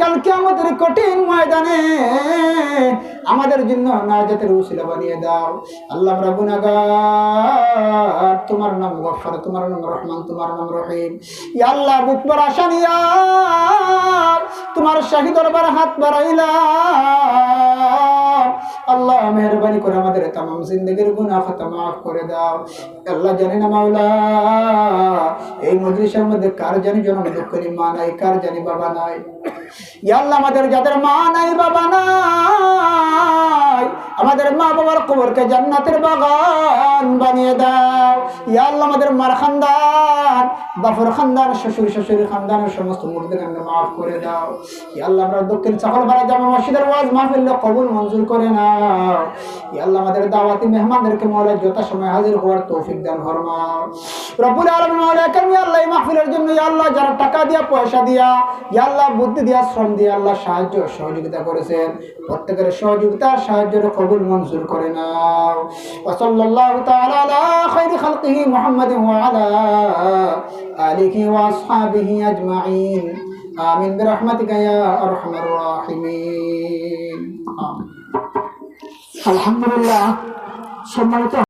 কালকে আমাদের কঠিন ময়দানে আমাদের জন্য নাজাতের উশিলা বানিয়ে দাও। আল্লাহ গুনাহগার তোমার নাম গফর, তোমার নাম রহমান, তোমার নাম রহিম। ইয়াল্লাহ বুকবার আশা নিয়া, তোমার শাহী দরবার হাত বাড়াইলাম আল্লাহ মেহরবানি করে আমাদের তাম জিন্দগির করে দাও। আল্লাহ জানি না মাওলা, এই মজলিসের মধ্যে কার জানি দুঃখী মা নাই, কার জানি বাবা নাই? আমাদের যাদের মা নাই, বাবা নাই, আমাদের মা বাবার কবরকে জান্নাতের বাগান দাও আমাদের মার খানদান, বাফর খানদান, শ্বশুর শ্বশুর খানদানের সমস্ত মুর্দেরকে মাফ করে দাও। ইয়া আমরা দক্ষিণ চাকল ভাড়া জামা মসজিদের ওয়াজ মাহফিল কবুল মঞ্জুর করে নাও। ইয়া আমাদের দাওয়াতি মেহমানদেরকে মহলে যথাসময় হাজির হওয়ার তৌফিক দান ফরমাও। রব্বুল আলামিন কেন ইয়া আল্লাহ যারা টাকা দিয়া, পয়সা দিয়া ইয়াল্লাহ বুদ্ধি দিয়া, শ্রম দিয়া আল্লাহ সাহায্য সহযোগিতা করেছেন। প্রত্যেকের সহযোগিতা, সাহায্যের কবুল মঞ্জুর করে নাও। আলহামদুলিল্লাহ, সম্মানিত